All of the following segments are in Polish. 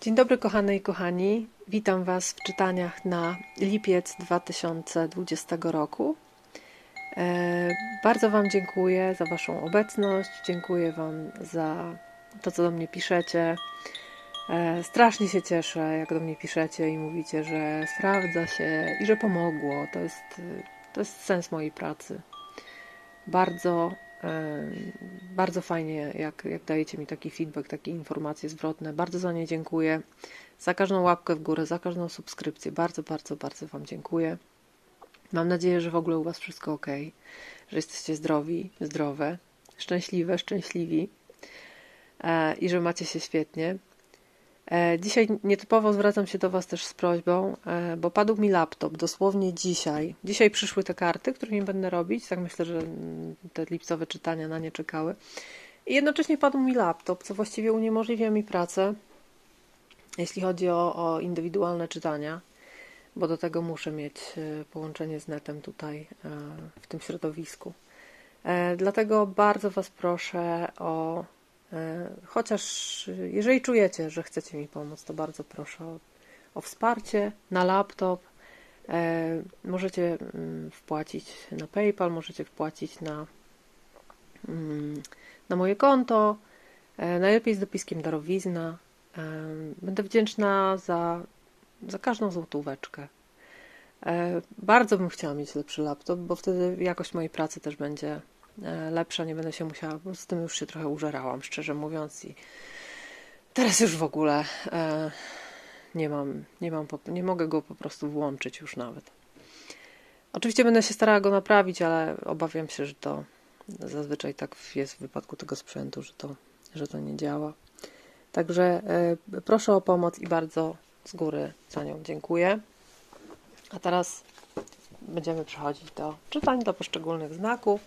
Dzień dobry, kochane i kochani. Witam Was w czytaniach na lipiec 2020 roku. E, bardzo Wam dziękuję za Waszą obecność. Dziękuję Wam za to, co do mnie piszecie. E, strasznie się cieszę, jak do mnie piszecie i mówicie, że sprawdza się i że pomogło. To jest, to jest sens mojej pracy. Bardzo bardzo fajnie, jak, jak dajecie mi taki feedback, takie informacje zwrotne. Bardzo za nie dziękuję. Za każdą łapkę w górę, za każdą subskrypcję. Bardzo, bardzo, bardzo Wam dziękuję. Mam nadzieję, że w ogóle u Was wszystko ok, że jesteście zdrowi, zdrowe, szczęśliwe, szczęśliwi e, i że macie się świetnie. E, dzisiaj nietypowo zwracam się do Was też z prośbą, e, bo padł mi laptop dosłownie dzisiaj. Dzisiaj przyszły te karty, którymi będę robić. Tak myślę, że te lipcowe czytania na nie czekały. I jednocześnie padł mi laptop, co właściwie uniemożliwia mi pracę, jeśli chodzi o, o indywidualne czytania, bo do tego muszę mieć e, połączenie z netem tutaj w tym środowisku. Dlatego bardzo Was proszę o chociaż jeżeli czujecie, że chcecie mi pomóc, to bardzo proszę o, o wsparcie na laptop. E, możecie mm, wpłacić na PayPal, możecie wpłacić na, mm, na moje konto. E, najlepiej z dopiskiem darowizna. Będę wdzięczna za, za każdą złotóweczkę. Bardzo bym chciała mieć lepszy laptop, bo wtedy jakość mojej pracy też będzie E, lepsza, nie będę się musiała, bo z tym już się trochę użerałam, szczerze mówiąc i teraz już w ogóle e, nie mam, nie mam, nie mogę go po prostu włączyć już nawet. Oczywiście będę się starała go naprawić, ale obawiam się, że to zazwyczaj tak jest w wypadku tego sprzętu, że to, że to nie działa. Także e, proszę o pomoc i bardzo z góry za nią dziękuję. A teraz będziemy przechodzić do czytań, do poszczególnych znaków.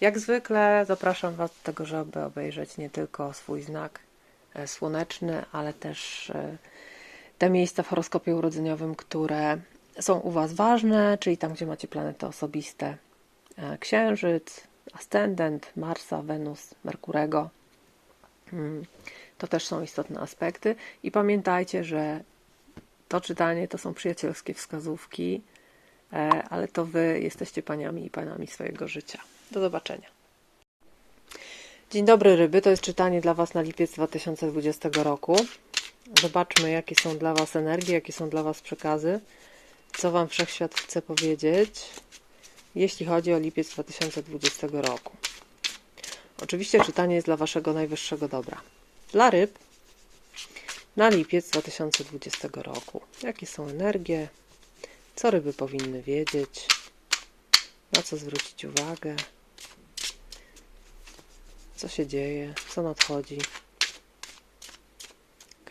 Jak zwykle zapraszam Was do tego, żeby obejrzeć nie tylko swój znak e, słoneczny, ale też e, te miejsca w horoskopie urodzeniowym, które są u Was ważne, czyli tam, gdzie macie planety osobiste. E, Księżyc, ascendent, Marsa, Wenus, Merkurego. Hmm, to też są istotne aspekty. I pamiętajcie, że to czytanie to są przyjacielskie wskazówki, ale to Wy jesteście paniami i panami swojego życia. Do zobaczenia. Dzień dobry ryby, to jest czytanie dla Was na lipiec 2020 roku. Zobaczmy, jakie są dla Was energie, jakie są dla Was przekazy, co Wam Wszechświat chce powiedzieć, jeśli chodzi o lipiec 2020 roku. Oczywiście czytanie jest dla Waszego najwyższego dobra. Dla ryb na lipiec 2020 roku. Jakie są energie, co ryby powinny wiedzieć, na co zwrócić uwagę co się dzieje, co nadchodzi. Ok?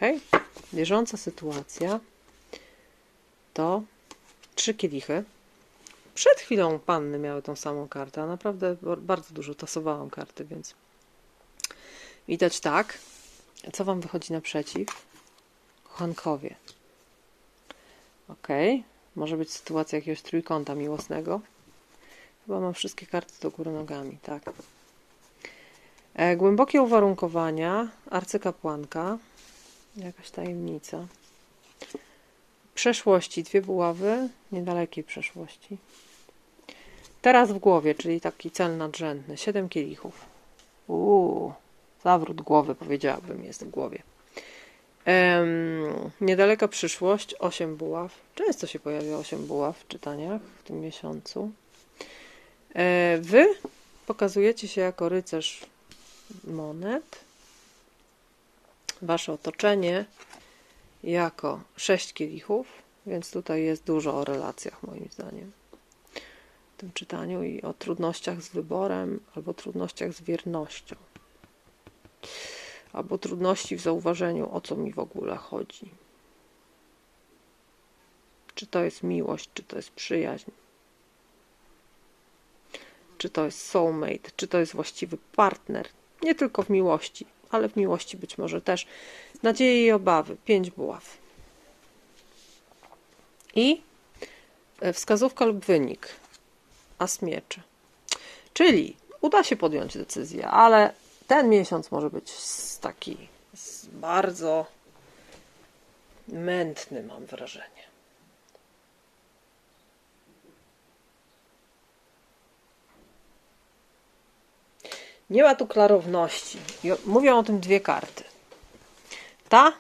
Bieżąca sytuacja to trzy kielichy. Przed chwilą panny miały tą samą kartę, a naprawdę bardzo dużo tasowałam karty, więc widać tak. Co Wam wychodzi naprzeciw? Kochankowie. Ok. Może być sytuacja jakiegoś trójkąta miłosnego. Chyba mam wszystkie karty do góry nogami, tak. E, głębokie uwarunkowania, arcykapłanka, jakaś tajemnica. Przeszłości, dwie buławy, niedalekiej przeszłości. Teraz w głowie, czyli taki cel nadrzędny, siedem kielichów. Uuu, zawrót głowy, powiedziałabym, jest w głowie. Um, niedaleka przyszłość, osiem buław. Często się pojawia osiem buław w czytaniach w tym miesiącu. E, wy pokazujecie się jako rycerz monet. Wasze otoczenie jako sześć kielichów, więc tutaj jest dużo o relacjach moim zdaniem w tym czytaniu i o trudnościach z wyborem albo trudnościach z wiernością. Albo trudności w zauważeniu, o co mi w ogóle chodzi. Czy to jest miłość, czy to jest przyjaźń, czy to jest soulmate, czy to jest właściwy partner, nie tylko w miłości, ale w miłości być może też. Nadzieje i obawy. Pięć buław. I e, wskazówka lub wynik. As. Czyli uda się podjąć decyzję, ale ten miesiąc może być taki bardzo mętny, mam wrażenie. Nie ma tu klarowności. Mówią o tym dwie karty. Ta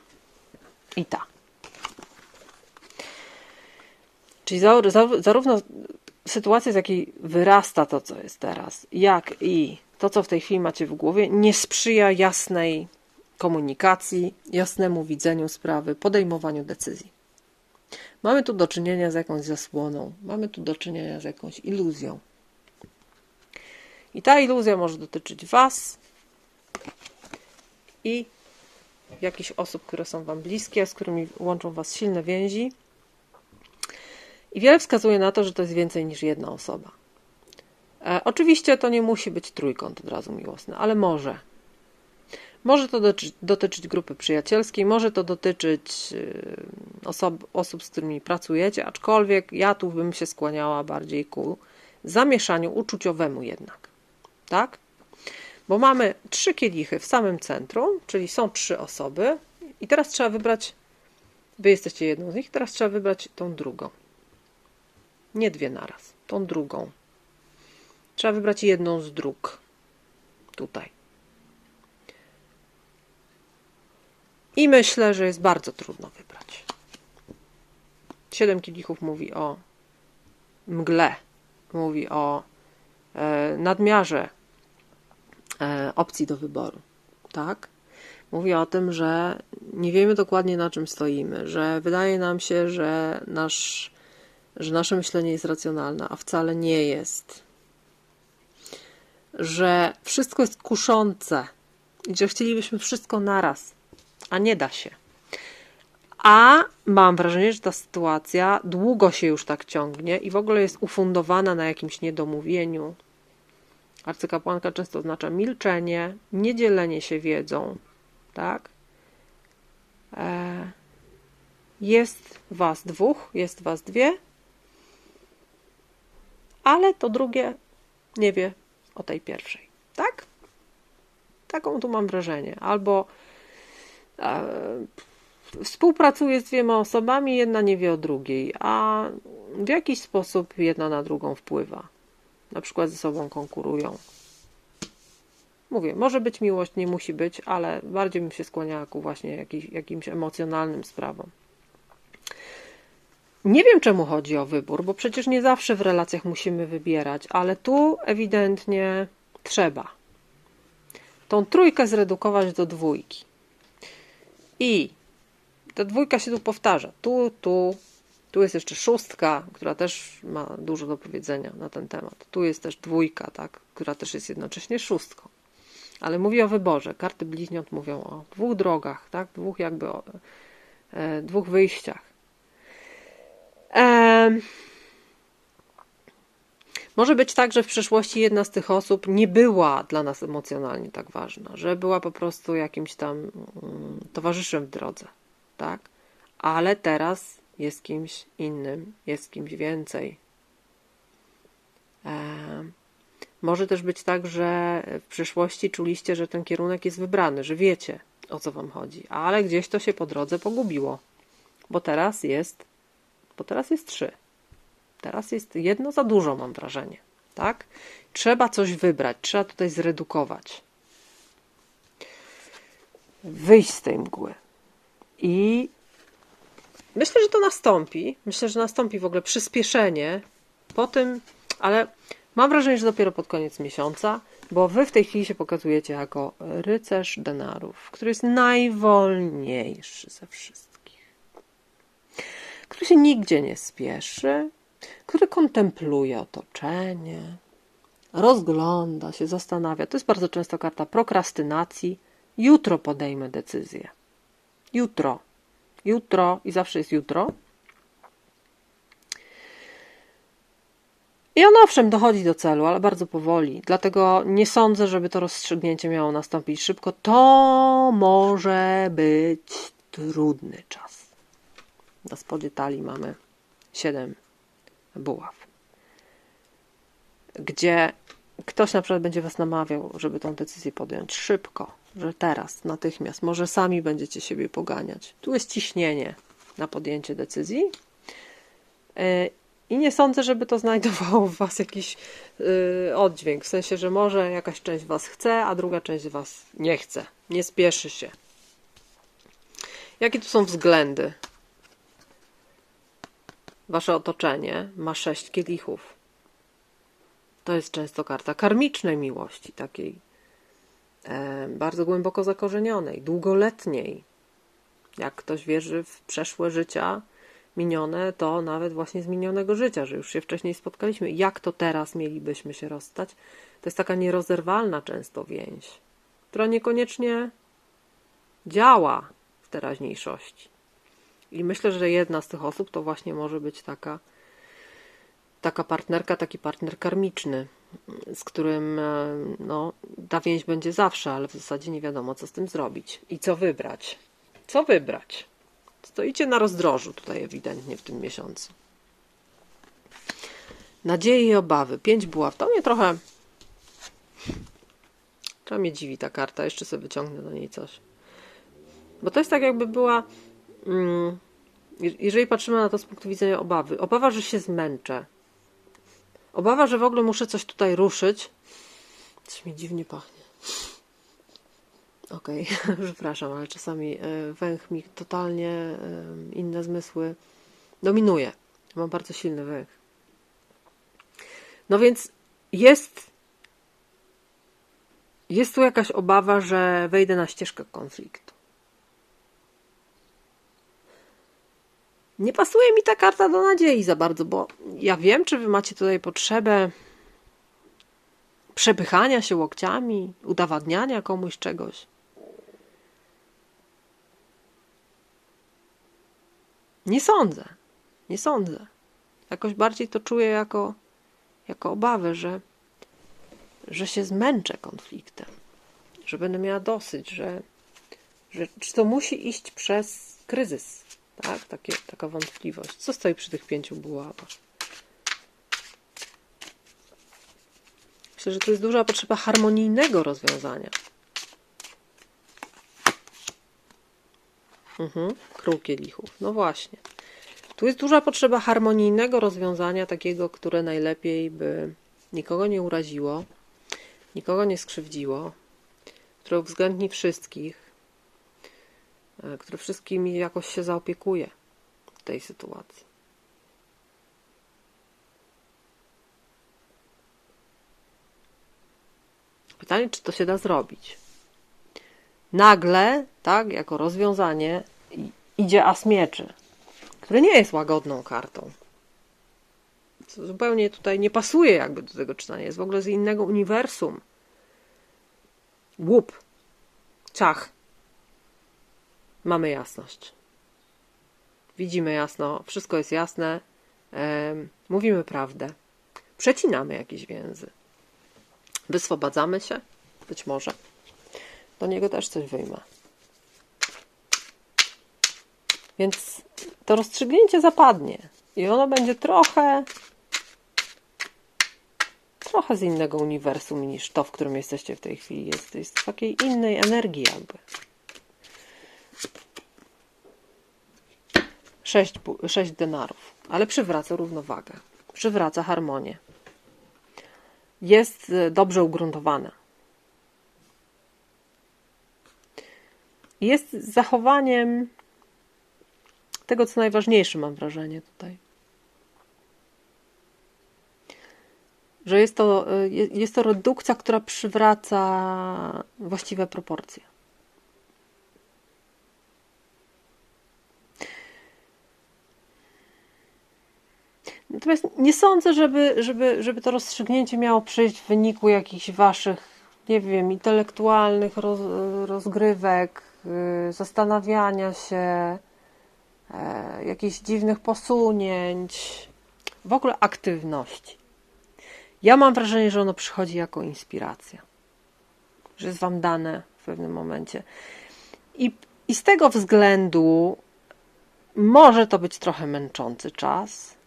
i ta. Czyli za- za- zarówno sytuacja, z jakiej wyrasta to, co jest teraz, jak i to, co w tej chwili macie w głowie, nie sprzyja jasnej komunikacji, jasnemu widzeniu sprawy, podejmowaniu decyzji. Mamy tu do czynienia z jakąś zasłoną, mamy tu do czynienia z jakąś iluzją. I ta iluzja może dotyczyć Was i jakichś osób, które są Wam bliskie, z którymi łączą Was silne więzi. I wiele wskazuje na to, że to jest więcej niż jedna osoba. E, oczywiście to nie musi być trójkąt od razu miłosny, ale może. Może to dotyczyć, dotyczyć grupy przyjacielskiej, może to dotyczyć y, osob, osób, z którymi pracujecie, aczkolwiek ja tu bym się skłaniała bardziej ku zamieszaniu uczuciowemu jednak. Tak? Bo mamy trzy kielichy w samym centrum, czyli są trzy osoby, i teraz trzeba wybrać. Wy jesteście jedną z nich, teraz trzeba wybrać tą drugą. Nie dwie naraz, tą drugą. Trzeba wybrać jedną z dróg. Tutaj. I myślę, że jest bardzo trudno wybrać. Siedem kielichów mówi o mgle, mówi o e, nadmiarze e, opcji do wyboru. Tak? Mówi o tym, że nie wiemy dokładnie na czym stoimy, że wydaje nam się, że, nasz, że nasze myślenie jest racjonalne, a wcale nie jest. Że wszystko jest kuszące i że chcielibyśmy wszystko naraz, a nie da się. A mam wrażenie, że ta sytuacja długo się już tak ciągnie i w ogóle jest ufundowana na jakimś niedomówieniu. Arcykapłanka często oznacza milczenie, niedzielenie się wiedzą, tak? E, Jest was dwóch, jest was dwie, ale to drugie nie wie o tej pierwszej, tak? Taką tu mam wrażenie. Albo e, współpracuje z dwiema osobami, jedna nie wie o drugiej, a w jakiś sposób jedna na drugą wpływa. Na przykład ze sobą konkurują. Mówię, może być miłość, nie musi być, ale bardziej bym się skłaniała ku właśnie jakiś, jakimś emocjonalnym sprawom. Nie wiem, czemu chodzi o wybór, bo przecież nie zawsze w relacjach musimy wybierać, ale tu ewidentnie trzeba tą trójkę zredukować do dwójki. I ta dwójka się tu powtarza. Tu, tu, tu jest jeszcze szóstka, która też ma dużo do powiedzenia na ten temat. Tu jest też dwójka, tak, która też jest jednocześnie szóstką. Ale mówi o wyborze. Karty bliźniąt mówią o dwóch drogach, tak, dwóch jakby o, e, dwóch wyjściach. Może być tak, że w przeszłości jedna z tych osób nie była dla nas emocjonalnie tak ważna, że była po prostu jakimś tam mm, towarzyszem w drodze, tak? Ale teraz jest kimś innym, jest kimś więcej. Może też być tak, że w przeszłości czuliście, że ten kierunek jest wybrany, że wiecie o co wam chodzi, ale gdzieś to się po drodze pogubiło, bo teraz jest, bo teraz jest trzy. Teraz jest jedno za dużo, mam wrażenie. Tak? Trzeba coś wybrać, trzeba tutaj zredukować. Wyjść z tej mgły. I myślę, że to nastąpi. Myślę, że nastąpi w ogóle przyspieszenie po tym, ale mam wrażenie, że dopiero pod koniec miesiąca, bo wy w tej chwili się pokazujecie jako rycerz denarów, który jest najwolniejszy ze wszystkich. Który się nigdzie nie spieszy, który kontempluje otoczenie, rozgląda się, zastanawia. To jest bardzo często karta prokrastynacji. Jutro podejmę decyzję. Jutro. Jutro i zawsze jest jutro. I on owszem dochodzi do celu, ale bardzo powoli. Dlatego nie sądzę, żeby to rozstrzygnięcie miało nastąpić szybko. To może być trudny czas. Na spodzie talii mamy 7 buław. Gdzie ktoś na przykład będzie was namawiał, żeby tą decyzję podjąć szybko, że teraz, natychmiast, może sami będziecie siebie poganiać. Tu jest ciśnienie, na podjęcie decyzji. E, I nie sądzę, żeby to znajdowało w Was jakiś y, oddźwięk, w sensie, że może jakaś część Was chce, a druga część Was nie chce. Nie spieszy się. Jakie tu są względy? Wasze otoczenie ma sześć kielichów. To jest często karta karmicznej miłości, takiej e, bardzo głęboko zakorzenionej, długoletniej. Jak ktoś wierzy w przeszłe życia minione, to nawet właśnie z minionego życia, że już się wcześniej spotkaliśmy. Jak to teraz mielibyśmy się rozstać? To jest taka nierozerwalna często więź, która niekoniecznie działa w teraźniejszości. I myślę, że jedna z tych osób to właśnie może być taka, taka partnerka, taki partner karmiczny, z którym e, no, ta więź będzie zawsze, ale w zasadzie nie wiadomo, co z tym zrobić i co wybrać. Co wybrać? Stoicie na rozdrożu tutaj ewidentnie w tym miesiącu. Nadzieje i obawy. Pięć buław. To mnie trochę. Trochę mnie dziwi ta karta. Jeszcze sobie wyciągnę do niej coś. Bo to jest tak, jakby była. Mm, jeżeli patrzymy na to z punktu widzenia obawy, obawa, że się zmęczę. Obawa, że w ogóle muszę coś tutaj ruszyć. Coś mi dziwnie pachnie. Okej, okay. przepraszam, ale czasami e, węch mi totalnie e, inne zmysły dominuje. Mam bardzo silny węch. No więc jest jest tu jakaś obawa, że wejdę na ścieżkę konfliktu. Nie pasuje mi ta karta do nadziei za bardzo, bo ja wiem, czy wy macie tutaj potrzebę przepychania się łokciami, udowadniania komuś czegoś. Nie sądzę. Nie sądzę. Jakoś bardziej to czuję jako, jako obawę, że, że się zmęczę konfliktem, że będę miała dosyć, że, że czy to musi iść przez kryzys. Tak? Takie, taka wątpliwość. Co stoi przy tych pięciu buławach? Myślę, że tu jest duża potrzeba harmonijnego rozwiązania. Mhm, król kielichów. No właśnie. Tu jest duża potrzeba harmonijnego rozwiązania, takiego, które najlepiej by nikogo nie uraziło, nikogo nie skrzywdziło, które uwzględni wszystkich, który wszystkimi jakoś się zaopiekuje w tej sytuacji. Pytanie, czy to się da zrobić. Nagle, tak, jako rozwiązanie, idzie as mieczy, który nie jest łagodną kartą. Co zupełnie tutaj nie pasuje jakby do tego czytania. Jest w ogóle z innego uniwersum. Łup. Ciach mamy jasność. Widzimy jasno, wszystko jest jasne, mówimy prawdę, przecinamy jakieś więzy, wyswobadzamy się, być może. Do niego też coś wyjmę. Więc to rozstrzygnięcie zapadnie i ono będzie trochę trochę z innego uniwersum niż to, w którym jesteście w tej chwili. Jest, jest takiej innej energii jakby. 6, 6 denarów, ale przywraca równowagę, przywraca harmonię. Jest e, dobrze ugruntowana. Jest zachowaniem tego, co najważniejsze, mam wrażenie tutaj. Że jest to, e, jest to redukcja, która przywraca właściwe proporcje. Natomiast nie sądzę, żeby, żeby, żeby to rozstrzygnięcie miało przyjść w wyniku jakichś waszych, nie wiem, intelektualnych roz, rozgrywek, yy, zastanawiania się, yy, jakichś dziwnych posunięć, w ogóle aktywności. Ja mam wrażenie, że ono przychodzi jako inspiracja, że jest wam dane w pewnym momencie. I, i z tego względu może to być trochę męczący czas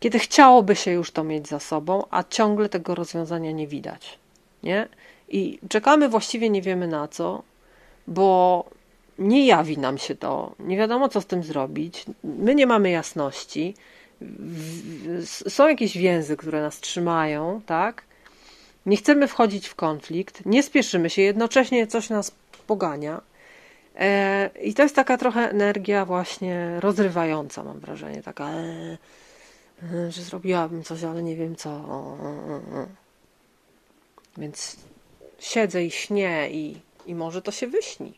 kiedy chciałoby się już to mieć za sobą, a ciągle tego rozwiązania nie widać. Nie? I czekamy właściwie nie wiemy na co, bo nie jawi nam się to, nie wiadomo co z tym zrobić, my nie mamy jasności, są jakieś więzy, które nas trzymają, tak? Nie chcemy wchodzić w konflikt, nie spieszymy się, jednocześnie coś nas pogania. E, I to jest taka trochę energia właśnie rozrywająca, mam wrażenie, taka, e, że zrobiłabym coś, ale nie wiem co. Więc siedzę i śnię i, i może to się wyśni.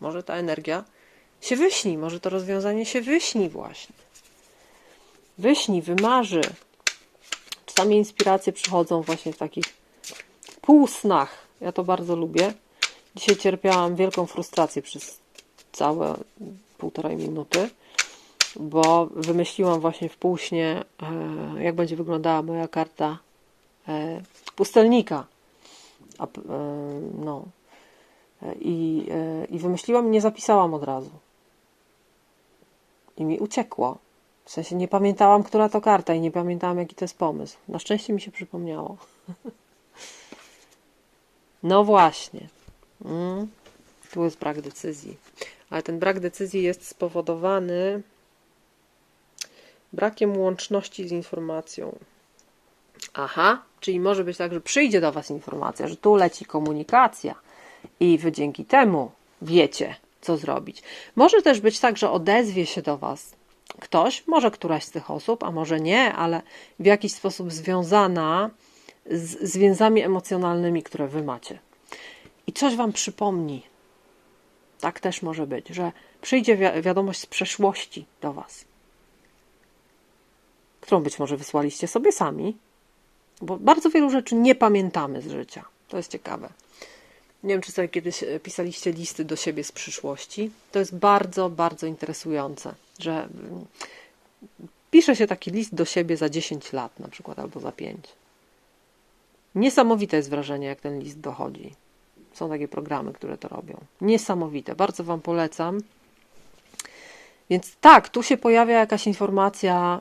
Może ta energia się wyśni, może to rozwiązanie się wyśni właśnie. Wyśni, wymarzy. Czasami inspiracje przychodzą właśnie w takich półsnach. Ja to bardzo lubię. Dzisiaj cierpiałam wielką frustrację przez całe półtorej minuty, bo wymyśliłam właśnie w półśnie, e, jak będzie wyglądała moja karta e, pustelnika. E, no. I, I wymyśliłam i nie zapisałam od razu. I mi uciekło. W sensie nie pamiętałam, która to karta i nie pamiętałam, jaki to jest pomysł. Na szczęście mi się przypomniało. No właśnie. Mm. Tu jest brak decyzji. Ale ten brak decyzji jest spowodowany brakiem łączności z informacją. Aha, czyli może być tak, że przyjdzie do Was informacja, że tu leci komunikacja i Wy dzięki temu wiecie, co zrobić. Może też być tak, że odezwie się do Was ktoś, może któraś z tych osób, a może nie, ale w jakiś sposób związana z, z więzami emocjonalnymi, które Wy macie. I coś Wam przypomni. Tak też może być, że przyjdzie wi- wiadomość z przeszłości do Was, którą być może wysłaliście sobie sami, bo bardzo wielu rzeczy nie pamiętamy z życia. To jest ciekawe. Nie wiem, czy sobie kiedyś e, pisaliście listy do siebie z przyszłości. To jest bardzo, bardzo interesujące, że mm, pisze się taki list do siebie za 10 lat, na przykład, albo za 5. Niesamowite jest wrażenie, jak ten list dochodzi. Są takie programy, które to robią. Niesamowite. Bardzo Wam polecam. Więc tak, tu się pojawia jakaś informacja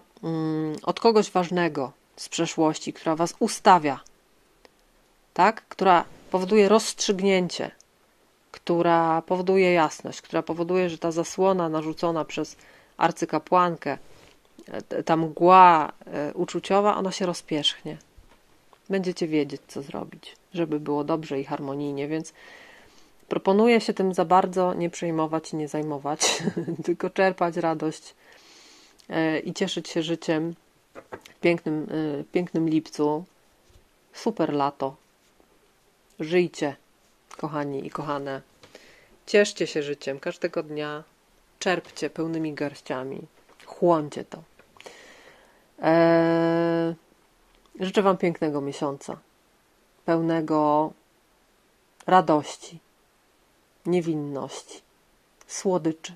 od kogoś ważnego z przeszłości, która Was ustawia, tak? Która powoduje rozstrzygnięcie, która powoduje jasność, która powoduje, że ta zasłona narzucona przez arcykapłankę, e, ta mgła e, uczuciowa, ona się rozpierzchnie. Będziecie wiedzieć, co zrobić, żeby było dobrze i harmonijnie, więc proponuję się tym za bardzo nie przejmować i nie zajmować, tylko czerpać radość i cieszyć się życiem w pięknym, e, pięknym lipcu. Super lato. Żyjcie, kochani i kochane. Cieszcie się życiem każdego dnia. Czerpcie pełnymi garściami. Chłoncie to. Eee, życzę Wam pięknego miesiąca. Pełnego radości, niewinności, słodyczy,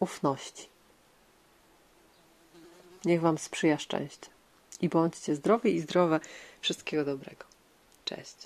ufności. Niech Wam sprzyja szczęście. I bądźcie zdrowi i zdrowe. Wszystkiego dobrego. Cześć.